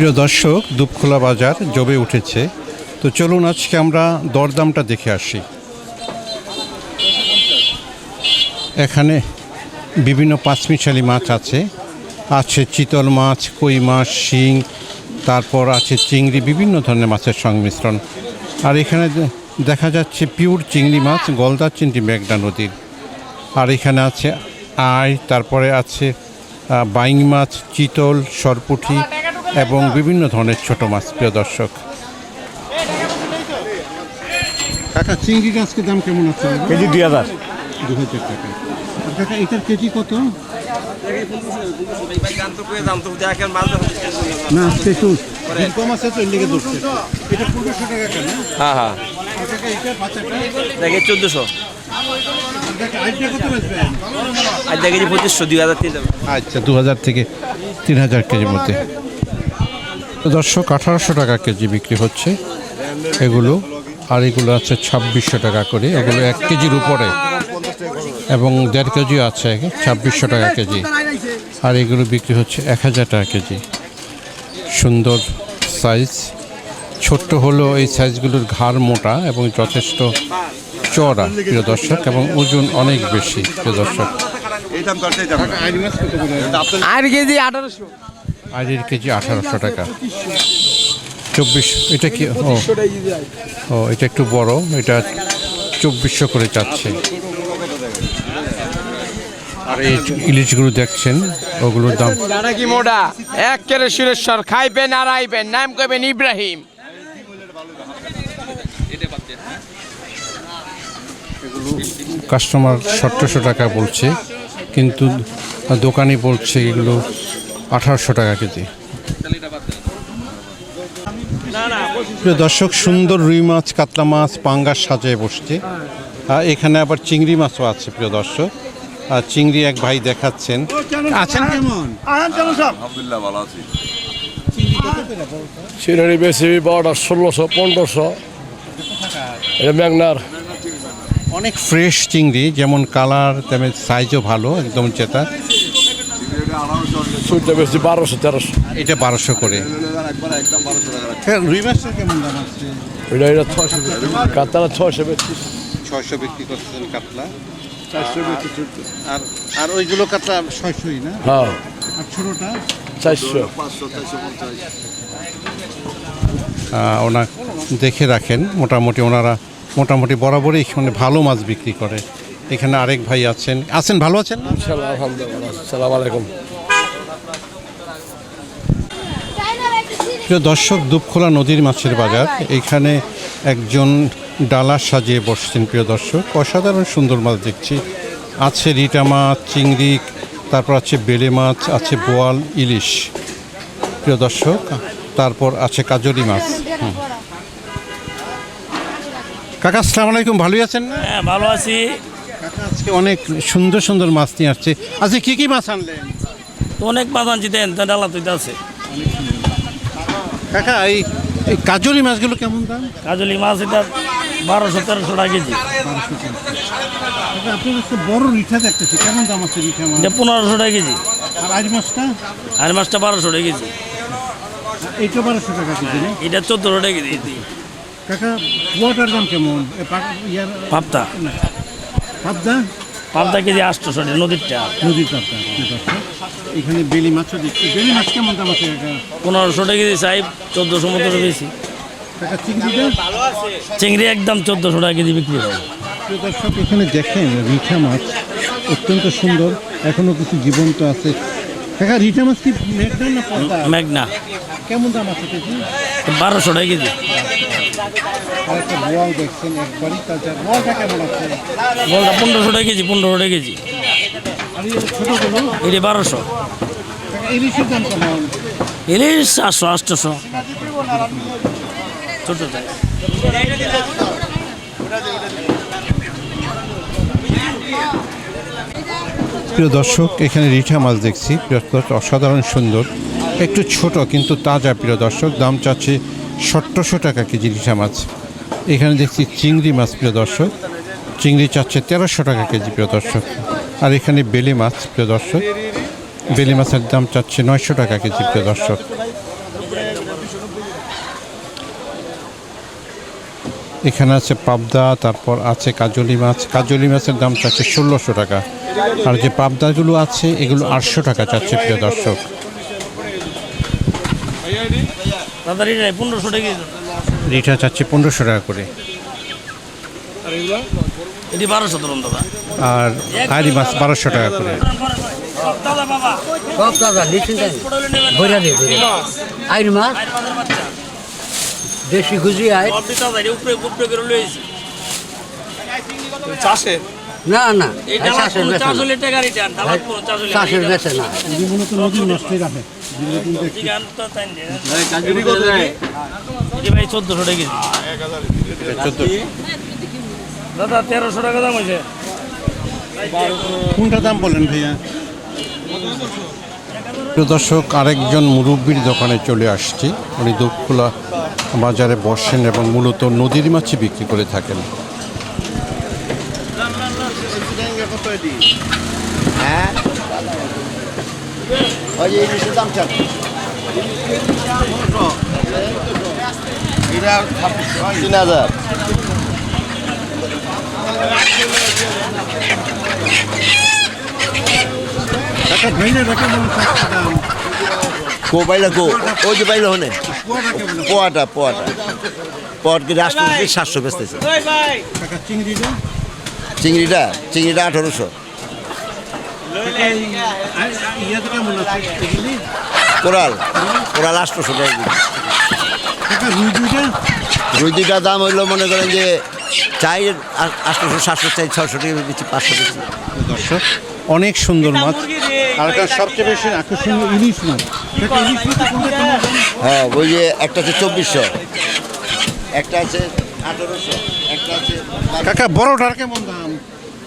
প্রিয় দর্শক, দুপখোলা বাজার জবে উঠেছে। তো চলুন আজকে আমরা দরদামটা দেখে আসি। এখানে বিভিন্ন পাঁচমিশালি মাছ আছে। আছে চিতল মাছ, কই মাছ, শিং, তারপর আছে চিংড়ি, বিভিন্ন ধরনের মাছের সংমিশ্রণ। আর এখানে দেখা যাচ্ছে পিওর চিংড়ি মাছ, গলদা চিংড়ি মেঘনা নদীর। আর এখানে আছে আয় তারপরে আছে বাইং মাছ, চিতল সরপুঠি এবং বিভিন্ন ধরনের ছোট মাছ প্রিয় দর্শক। কাকা চিংড়ি আজকে দাম কেমন আছে? কেজি দুই হাজার। দু হাজার টাকা। কাকা এটার কেজি কত? না কম আছে তো এর ধরছে। এটা পনেরোশো টাকা কেন হ্যাঁ হ্যাঁ। দেখে চোদ্দোশো। দেখেছি পঁচিশশো দুই হাজার তিন আচ্ছা দু হাজার থেকে তিন হাজার কেজির মধ্যে। দর্শক আঠারোশো টাকা কেজি বিক্রি হচ্ছে এগুলো আর এগুলো আছে ছাব্বিশশো টাকা করে এগুলো এক কেজির উপরে। এবং দেড় কেজি আছে ছাব্বিশশো টাকা কেজি। আর এগুলো বিক্রি হচ্ছে এক হাজার টাকা কেজি। সুন্দর সাইজ ছোট্ট হলো এই সাইজগুলোর ঘাড় মোটা এবং যথেষ্ট চড়া প্রিয় দর্শক এবং ওজন অনেক বেশি প্রিয় দর্শক। আর কেজি আঠারোশো। আজের কেজি আঠারোশো টাকা। চব্বিশ এটা কি? ও ও এটা একটু বড় এটা চব্বিশশো করে যাচ্ছে। আর এই ইলিশগুলো দেখছেন ওগুলোর দাম। জানা কি মোটা? এক কেরে সুরেশ্বর খাইবেন আর আইবেন নাম কইবেন ইব্রাহিম। কাস্টমার সতেরোশো টাকা বলছে কিন্তু দোকানি বলছে এগুলো আঠারোশো টাকা কেজি। প্রিয় দর্শক সুন্দর রুই মাছ কাতলা মাছ পাঙ্গাস সাজায় বসছে। আর এখানে আবার চিংড়ি মাছও আছে প্রিয় দর্শক। আর চিংড়ি এক ভাই দেখাচ্ছেন। আছেন কেমন? আলহামদুলিল্লাহ ভালো আছি। সিনারি বেশি বারোটা ষোলোশো পনেরোশো। এটা অনেক ফ্রেশ চিংড়ি যেমন কালার তেমন সাইজও ভালো একদম চেতা। সুইটটা বেশি বারোশো তেরোশো। এটা বারোশো করে। একবার একদম বারোশো টাকা রুই মাছটা কেমন দাম আছে? এটা এটা ছয়শো কাতারা ছয়শো বেশি ছয়শো বিক্রি করছেন কাতলা। চারশো বেশি আর আর ওইগুলো কাতলা ছয়শোই না? হ্যাঁ। আর ছোটোটা? চারশো। পাঁচশো চারশো পঞ্চাশ ওনা দেখে রাখেন মোটামুটি ওনারা মোটামুটি বরাবরই এখানে ভালো মাছ বিক্রি করে। এখানে আরেক ভাই আছেন। আছেন ভালো আছেন? না সালাম আলাইকুম। প্রিয় দর্শক দুপখোলা নদীর মাছের বাজার। এখানে একজন ডালা সাজিয়ে বসছেন প্রিয় দর্শক। অসাধারণ সুন্দর মাছ দেখছি। আছে রিটা মাছ চিংড়ি তারপর আছে বেলে মাছ আছে বোয়াল ইলিশ। প্রিয় দর্শক তারপর আছে কাজরি মাছ। কাকা আসসালামু আলাইকুম। ভালোই আছেন না? হ্যাঁ ভালো আছি। কাকা আজকে অনেক সুন্দর সুন্দর মাছ নিয়ে আসছে। আজকে কি কি মাছ আনলেন? তো অনেক মাছ আনছি দেন ডালা তুইতে আছে। কাকা এই এই কাজরি মাছগুলো কেমন দাম? কাজলি মাছ এটা বারোশো তেরোশো টাকা কেজি। আপনার কাছে বড় রিঠা দেখতেছি। কেমন দাম আছে রিঠা মাছ? এটা পনেরোশো টাকা কেজি। আর আজ মাছটা? আর মাছটা বারোশো টাকা কেজি। এইটা বারোশো টাকা কেজি না? এটা চোদ্দোশো টাকা কেজি কাকা পোয়াটার দাম কেমন? এ পা- ইয়ার পাবদা। পাবদা? পাবদা কেজি আটশোশো টাকা নদীরটা নদীর পাবদা ঠিক আছে এখানে বেলি মাছও দেখছি। বেলি মাছ কেমন দাম আছে পনেরোশো টাকা কেজি চাই চোদ্দোশো মতো বেশি চিংড়ি একদম চোদ্দোশো টাকা কেজি বিক্রি হয় দর্শক এখানে দেখেন রিঠা মাছ অত্যন্ত সুন্দর। এখনও কিছু জীবন্ত আছে। কাকা রিঠা মাছ কি মেঘনা না পদ্মা মেঘনা। কেমন দাম আছে কেজি? বারোশো টাকা কেজি। আর একটা বোয়াল দেখছেন একবারই তাজা বোয়ালটা কেমন আছে? পনেরোশো টাকা কেজি পনেরোশো টাকা কেজি। এটি বারোশো। ইলিশ আটশো। আটশোশো ছোটো প্রিয় দর্শক, এখানে রিঠা মাছ দেখছি। প্রিয় অসাধারণ সুন্দর। একটু ছোট, কিন্তু তাজা, প্রিয় দর্শক। দাম চাচ্ছে সতেরোশো টাকা কেজি রিঠা মাছ। এখানে দেখছি চিংড়ি মাছ, প্রিয় দর্শক। চিংড়ি চাচ্ছে তেরোশো টাকা কেজি, প্রিয় দর্শক। আর এখানে বেলে মাছ প্রিয় দর্শক। বেলে মাছের দাম চাচ্ছে নয়শো টাকা কেজি প্রিয় দর্শক। এখানে আছে পাবদা তারপর আছে কাজলি মাছ। কাজলি মাছের দাম চাচ্ছে ষোলোশো টাকা। আর যে পাবদাগুলো আছে এগুলো আটশো টাকা চাচ্ছে প্রিয় দর্শক। রিটা চাচ্ছে পনেরোশো টাকা করে। এটি বারোশো ধরুন দাদা। আর আইরি মাছ বারোশো টাকা করে। দাদা সব দিয়ে ভৈরা আইন মাছ? দেশি খুশি আয় সব উপরে উপরে করে না না চাষের বেছে না। চাষের বেছে না। চোদ্দশো টাকা দাদা তেরোশো টাকা দাম হয়েছে। কোনটা দাম বলেন ভাইয়া? প্রিয় দর্শক আরেকজন মুরব্বীর দোকানে চলে আসছি। উনি দুপখোলা বাজারে বসেন এবং মূলত নদীর মাছই বিক্রি করে থাকেন। তিন হাজার। কো পাইলা কো ওই যে পাইলা হনে পোয়াটা পোয়াটা পোয়াট। কি সাতশো বেচতেছে? চিংড়িটা চিংড়িটা আঠারোশো। কোরাল কোরাল আটশোশো টাকা। রুই দুইটা দাম হইল মনে করেন যে চাই আটশোশো সাতশো চাই ছশো টাকা বেশি পাঁচশো বেশি। দর্শক অনেক সুন্দর মাছ। আর সবচেয়ে বেশি আকর্ষণীয় ইলিশ মাছ। হ্যাঁ ওই যে একটা আছে চব্বিশশো। একটা আছে আঠারোশো একটা আছে কাকা বড়টার কেমন দাম?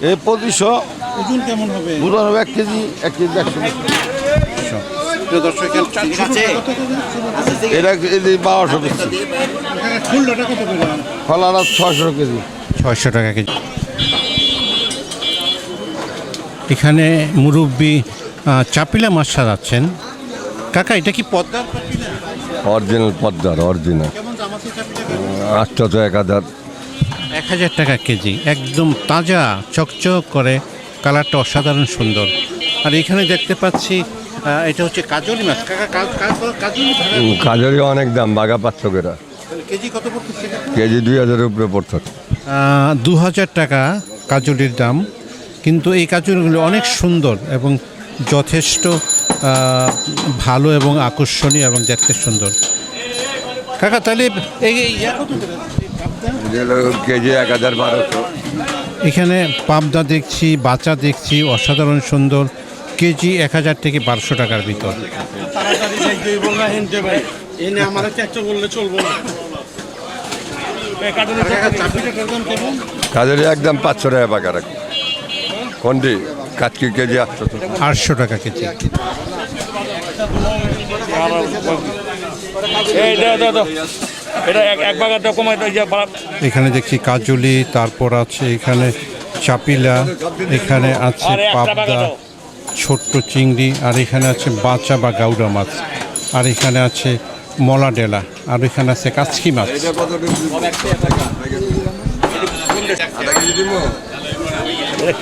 এই পঁচিশশো। ওজন কেমন হবে? দুধ এক কেজি এক কেজি একশো? এটা বারোশো ফুলটা কত করে ফলানা ছয়শো কেজি। ছয়শো টাকা কেজি। এখানে মুরব্বী চাপিলা মাছ সাজাচ্ছেন। কাকা এটা কি পদ্মার? অরিজিনাল পদ্মার অরিজিনাল আটশো এক হাজার। এক হাজার টাকা কেজি। একদম তাজা চকচক করে। কালারটা অসাধারণ সুন্দর। আর এখানে দেখতে পাচ্ছি এটা হচ্ছে কাজলি মাছ। কাকা কাজলি অনেক দাম বাঘা পাঁচশো করে। কেজি কত পড়তেছে কেজি দুই হাজারের উপরে পড়তো। দু হাজার টাকা কাজলির দাম। কিন্তু এই কাজলগুলো অনেক সুন্দর এবং যথেষ্ট ভালো এবং আকর্ষণীয় এবং দেখতে সুন্দর। কাকা তাহলে? কেজি এক হাজার বারোশো। এখানে পাবদা দেখছি বাচ্চা দেখছি অসাধারণ সুন্দর। কেজি এক হাজার থেকে বারোশো টাকার ভিতর। কোনটি কাজকি কেজি আটশো আটশো টাকা কেজি এই দাও দাও দাও। এটা এক এক বাগার দাও কমাই দাও যে এখানে দেখছি কাজলি তারপর আছে এখানে চাপিলা এখানে আছে পাবদা ছোট্ট চিংড়ি আর এখানে আছে বাচা বা গাউডা মাছ। আর এখানে আছে মলা ডেলা আর এখানে আছে কাচকি মাছ।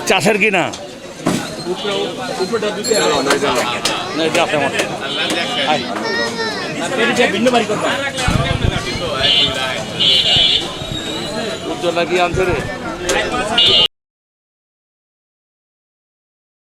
চাষের কি না? না, এটা আপনার মতো। আয়। এটা ভিন্ন বাড়ি করবা। উজ্জ্বল নাকি আনছে রে?